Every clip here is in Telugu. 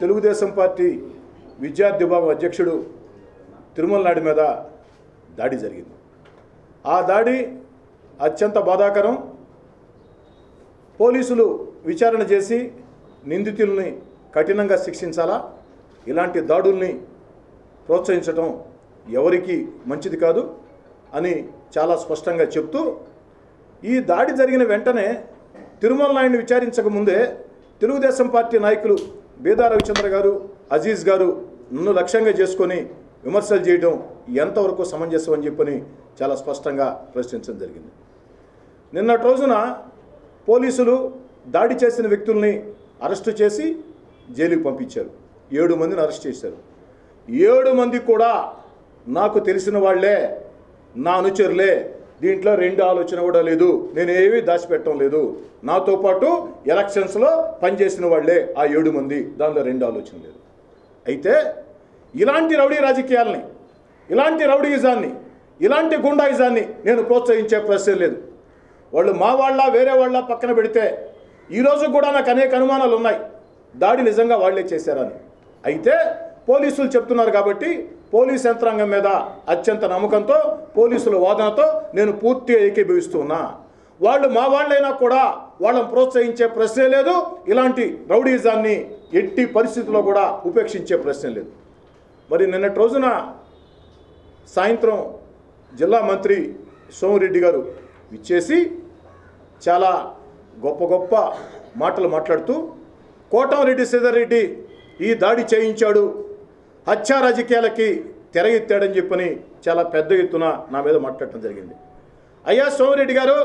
తెలుగుదేశం పార్టీ విద్యార్థి విభాగం అధ్యక్షుడు తిరుమల నాయుడు మీద దాడి జరిగింది. ఆ దాడి అత్యంత బాధాకరం. పోలీసులు విచారణ చేసి నిందితుల్ని కఠినంగా శిక్షించాలా? ఇలాంటి దాడుల్ని ప్రోత్సహించడం ఎవరికి మంచిది కాదు అని చాలా స్పష్టంగా చెప్తూ ఈ దాడి జరిగిన వెంటనే తిరుమల నాయుడిని విచారించక ముందే తెలుగుదేశం పార్టీ నాయకులు బేదా రవిచంద్ర గారు అజీజ్ గారు నన్ను లక్ష్యంగా చేసుకొని విమర్శలు చేయడం ఎంతవరకు సమంజసం అని చెప్పని చాలా స్పష్టంగా ప్రశ్నించడం జరిగింది. నిన్నటి రోజున పోలీసులు దాడి చేసిన వ్యక్తుల్ని అరెస్టు చేసి జైలుకి పంపించారు. ఏడు మందిని అరెస్ట్ చేశారు. ఏడు మంది కూడా నాకు తెలిసిన వాళ్ళే నా అనుచరులే దీంట్లో రెండు ఆలోచన కూడా లేదు. నేనేవి దాచిపెట్టడం లేదు. నాతో పాటు ఎలక్షన్స్లో పనిచేసిన వాళ్ళే ఆ ఏడు మంది. దానిలో రెండు ఆలోచన లేదు. అయితే ఇలాంటి రౌడీ రాజకీయాల్ని ఇలాంటి రౌడీయిజాన్ని ఇలాంటి గుండాయిజాన్ని నేను ప్రోత్సహించే ప్రశ్న లేదు. వాళ్ళు మా వాళ్ళ వేరే వాళ్ళ పక్కన పెడితే ఈరోజు కూడా నాకు అనేక అనుమానాలు ఉన్నాయి దాడి నిజంగా వాళ్ళే చేశారని. అయితే పోలీసులు చెప్తున్నారు కాబట్టి పోలీస్ యంత్రాంగం మీద అత్యంత నమ్మకంతో పోలీసుల వాదనతో నేను పూర్తిగా ఏకీభవిస్తున్నా. వాళ్ళు మా వాళ్ళైనా కూడా వాళ్ళని ప్రోత్సహించే ప్రశ్నే లేదు ఇలాంటి రౌడీజాన్ని ఎట్టి పరిస్థితుల్లో కూడా ఉపేక్షించే ప్రశ్న లేదు. మరి నిన్నటి రోజున సాయంత్రం జిల్లా మంత్రి సోమిరెడ్డి గారు ఇచ్చేసి చాలా గొప్ప గొప్ప మాటలు మాట్లాడుతూ కోటంరెడ్డి శ్రీధర్రెడ్డి ఈ దాడి చేయించాడు హత్యా రాజకీయాలకి తెర ఎత్తాడని చెప్పని చాలా పెద్ద ఎత్తున నా మీద మాట్లాడటం జరిగింది. అయ్యా సోమిరెడ్డి గారు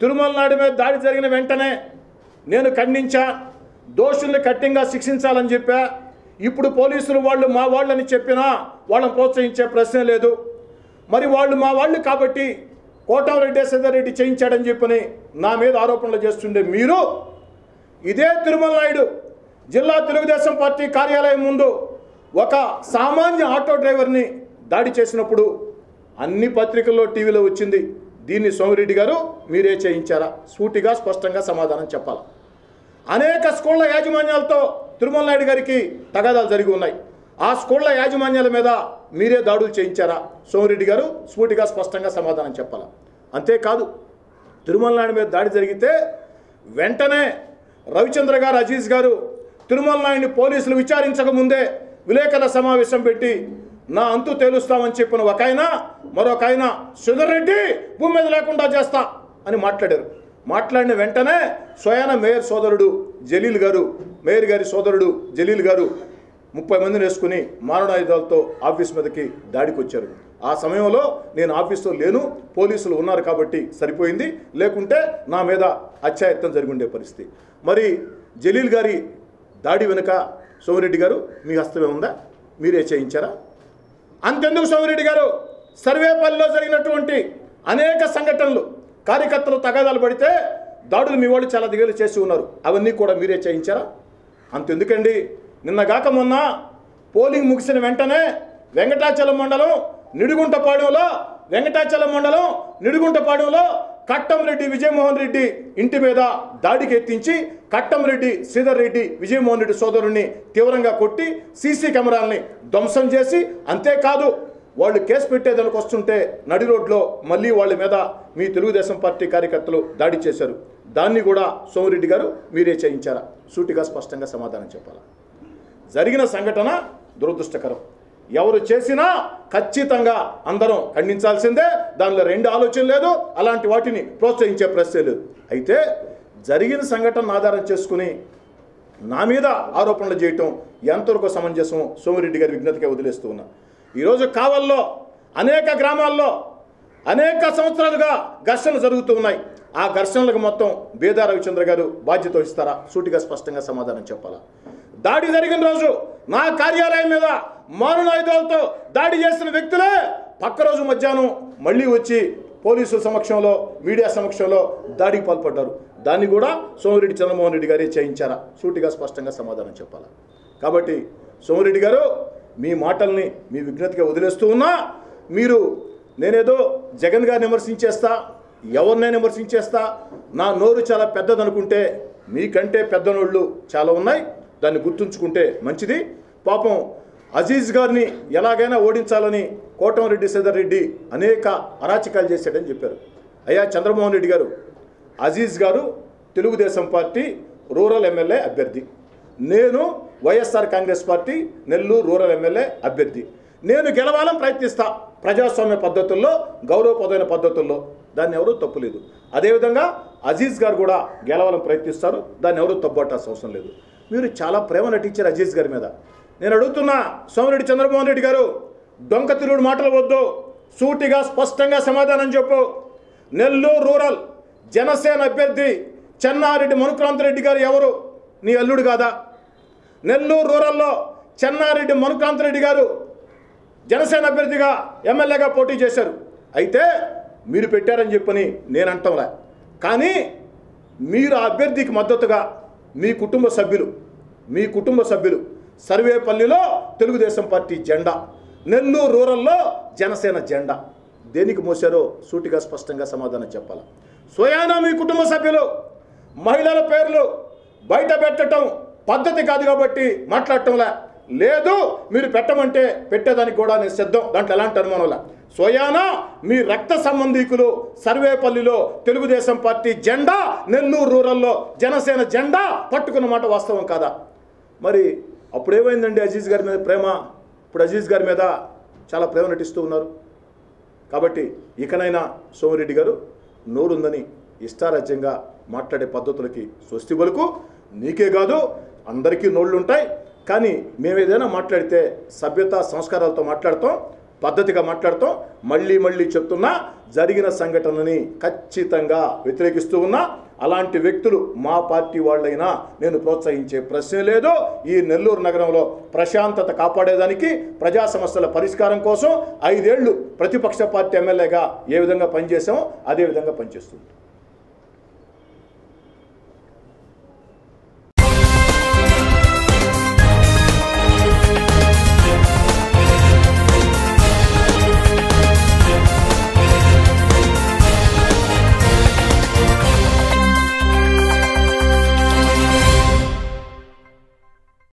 తిరుమల నాడు మీద దాడి జరిగిన వెంటనే నేను ఖండించా దోషుల్ని కఠినంగా శిక్షించాలని చెప్పా ఇప్పుడు పోలీసులు వాళ్ళు మా వాళ్ళని చెప్పినా వాళ్ళని ప్రోత్సహించే ప్రశ్నే లేదు. మరి వాళ్ళు మా వాళ్ళు కాబట్టి కోటమరెడ్డి రెడ్డి చేయించాడని చెప్పని నా మీద ఆరోపణలు చేస్తుండే మీరు ఇదే తిరుమల నాయుడు జిల్లా తెలుగుదేశం పార్టీ కార్యాలయం ముందు ఒక సామాన్య ఆటో డ్రైవర్ని దాడి చేసినప్పుడు అన్ని పత్రికల్లో టీవీలో వచ్చింది. దీన్ని సోమిరెడ్డి గారు మీరే చేయించారా? సూటిగా స్పష్టంగా సమాధానం చెప్పాలి? అనేక స్కూళ్ళ యాజమాన్యాలతో తిరుమల నాయుడు గారికి తగాదాలు జరిగి ఉన్నాయి. ఆ స్కూళ్ళ యాజమాన్యాల మీద మీరే దాడులు చేయించారా? సోమిరెడ్డి గారు సూటిగా స్పష్టంగా సమాధానం చెప్పాలా? అంతేకాదు తిరుమల నాయుడు మీద దాడి జరిగితే వెంటనే రవిచంద్ర గారు అజీజ్ గారు తిరుమల నాయుడిని పోలీసులు విచారించక ముందే విలేకరుల సమావేశం పెట్టి నా అంతు తేలుస్తామని చెప్పిన ఒక ఆయన మరొక ఆయన సుధర్ రెడ్డి భూమి మీద లేకుండా చేస్తా అని మాట్లాడారు. మాట్లాడిన వెంటనే స్వయాన మేయర్ సోదరుడు జలీల్ గారు మేయర్ గారి సోదరుడు జలీల్ గారు ముప్పై మందిని వేసుకుని మారణాయుధాలతో ఆఫీస్ మీదకి దాడికి వచ్చారు ఆ సమయంలో నేను ఆఫీస్లో లేను పోలీసులు ఉన్నారు కాబట్టి సరిపోయింది. లేకుంటే నా మీద అత్యాయత్నం జరిగి ఉండే పరిస్థితి. మరి జలీల్ గారి దాడి వెనుక సోమిరెడ్డి గారు మీ హస్తమే ఉందా? మీరే చేయించారా? అంతెందుకు సోమిరెడ్డి గారు? సర్వేపల్లిలో జరిగినటువంటి అనేక సంఘటనలు కార్యకర్తలు తగాదాలు పడితే దాడులు మీ వాళ్ళు చాలా దిగులు చేసి ఉన్నారు. అవన్నీ కూడా మీరే చేయించారా? అంతెందుకండి. నిన్నగాక మొన్న పోలింగ్ ముగిసిన వెంటనే వెంకటాచలం మండలం నిడుగుంటపాడులో వెంకటాచలం మండలం నిడుగుంటపాడులో కట్టంరెడ్డి విజయమోహన్ రెడ్డి ఇంటి మీద దాడికి ఎత్తించి కట్టంరెడ్డి శ్రీధర్ రెడ్డి విజయమోహన్ రెడ్డి సోదరుణ్ణి తీవ్రంగా కొట్టి సీసీ కెమెరాల్ని ధ్వంసం చేసి అంతేకాదు వాళ్ళు కేసు పెట్టేదానికి వస్తుంటే నడి రోడ్లో మళ్ళీ వాళ్ళ మీద మీ తెలుగుదేశం పార్టీ కార్యకర్తలు దాడి చేశారు. దాన్ని కూడా సోమిరెడ్డి గారు మీరే చేయించారా? సూటిగా స్పష్టంగా సమాధానం చెప్పాలా? జరిగిన సంఘటన దురదృష్టకరం. ఎవరు చేసినా ఖచ్చితంగా అందరం ఖండించాల్సిందే. దానిలో రెండు ఆలోచన లేదు. అలాంటి వాటిని ప్రోత్సహించే ప్రశ్నే లేదు. అయితే జరిగిన సంఘటన ఆధారం చేసుకుని నా మీద ఆరోపణలు చేయటం ఎంతవరకు సమంజసం? సోమిరెడ్డి గారి విజ్ఞతగా వదిలేస్తూ ఉన్నా. ఈరోజు కావల్లో అనేక గ్రామాల్లో అనేక సంవత్సరాలుగా ఘర్షణలు జరుగుతూ ఉన్నాయి. ఆ ఘర్షణలకు మొత్తం బేదా రవిచంద్ర గారు బాధ్యత వహిస్తారా? సూటిగా స్పష్టంగా సమాధానం చెప్పాలా? దాడి జరిగిన రోజు నా కార్యాలయం మీద మారునాయుధాలతో దాడి చేసిన వ్యక్తులే పక్క రోజు మధ్యాహ్నం మళ్ళీ వచ్చి పోలీసుల సమక్షంలో మీడియా సమక్షంలో దాడికి పాల్పడ్డారు. దాన్ని కూడా సోమిరెడ్డి చంద్రమోహన్ రెడ్డి గారే చేయించారా? సూటిగా స్పష్టంగా సమాధానం చెప్పాలా? కాబట్టి సోమిరెడ్డి గారు మీ మాటల్ని మీ విజ్ఞతగా వదిలేస్తూ ఉన్నా మీరు నేనేదో జగన్ గారిని విమర్శించేస్తా ఎవరినైనా విమర్శించేస్తా నా నోరు చాలా పెద్దదనుకుంటే మీకంటే పెద్ద నోళ్ళు చాలా ఉన్నాయి. దాన్ని గుర్తుంచుకుంటే మంచిది. పాపం అజీజ్ గారిని ఎలాగైనా ఓడించాలని కోటంరెడ్డి శ్రీధర్ రెడ్డి అనేక అరాచకాలు చేశాడని చెప్పారు. అయ్యా చంద్రమోహన్ రెడ్డి గారు అజీజ్ గారు తెలుగుదేశం పార్టీ రూరల్ ఎమ్మెల్యే అభ్యర్థి. నేను YSR Congress party Nellore rural MLA అభ్యర్థి. నేను గెలవాలని ప్రయత్నిస్తా ప్రజాస్వామ్య పద్ధతుల్లో గౌరవప్రదమైన పద్ధతుల్లో. దాన్ని ఎవరూ తప్పులేదు. అదేవిధంగా అజీజ్ గారు కూడా గెలవాలని ప్రయత్నిస్తారు. దాన్ని ఎవరూ తప్పట్టాల్సిన అవసరం లేదు. మీరు చాలా ప్రేమ నటించారు అజీజ్ గారి మీద. నేను అడుగుతున్నా సోమిరెడ్డి చంద్రమోహన్ రెడ్డి గారు డొంక తిరుగుడు మాటలు వద్దు సూటిగా స్పష్టంగా సమాధానం చెప్పు. నెల్లూరు రూరల్ జనసేన అభ్యర్థి చెన్నారెడ్డి మనుక్రాంతరెడ్డి గారు ఎవరు? నీ అల్లుడు కాదా? నెల్లూరు రూరల్లో చెన్నారెడ్డి మనుక్రాంతరెడ్డి గారు జనసేన అభ్యర్థిగా ఎమ్మెల్యేగా పోటీ చేశారు. అయితే మీరు పెట్టారని చెప్పని నేను అంటంలే కానీ మీరు ఆ అభ్యర్థికి మద్దతుగా మీ కుటుంబ సభ్యులు మీ కుటుంబ సభ్యులు సర్వేపల్లిలో తెలుగుదేశం పార్టీ జెండా నెల్లూరు రూరల్లో జనసేన జెండా. దేనికి మోసారో సూటిగా స్పష్టంగా సమాధానం చెప్పాలి? స్వయానా మీ కుటుంబ సభ్యులు మహిళల పేర్లు బయట పెట్టడం పద్ధతి కాదు కాబట్టి మాట్లాడటంలా. లేదు మీరు పెట్టమంటే పెట్టేదానికి కూడా నేను సిద్ధం. దాంట్లో ఎలాంటి అనుమానంలా సోయానా మీ రక్త సంబంధీకులు సర్వేపల్లిలో తెలుగుదేశం పార్టీ జెండా నెల్లూరు రూరల్లో జనసేన జెండా పట్టుకున్న మాట వాస్తవం కాదా? మరి అప్పుడేమైందండి అజీజ్ గారి మీద ప్రేమ? ఇప్పుడు అజీజ్ గారి మీద చాలా ప్రేమ నటిస్తూ ఉన్నారు. కాబట్టి ఇకనైనా సోమిరెడ్డి గారు నోరుందని ఇష్టారాజ్యంగా మాట్లాడే పద్ధతులకి స్వస్తి పలుకు. నీకే కాదు అందరికీ నోళ్ళుంటాయి కానీ మేము ఏదైనా మాట్లాడితే సభ్యత సంస్కారాలతో మాట్లాడతాం. పద్ధతిగా మాట్లాడతాం మళ్ళీ మళ్ళీ చెప్తున్నా జరిగిన సంఘటనని ఖచ్చితంగా వ్యతిరేకిస్తూ ఉన్నా అలాంటి వ్యక్తులు మా పార్టీ వాళ్ళైనా నేను ప్రోత్సహించే ప్రశ్నే లేదు. ఈ నెల్లూరు నగరంలో ప్రశాంతత కాపాడేదానికి ప్రజా సమస్యల పరిష్కారం కోసం ఐదేళ్ళు ప్రతిపక్ష పార్టీ ఎమ్మెల్యేగా ఏ విధంగా పనిచేసామో అదే విధంగా పనిచేస్తుంది.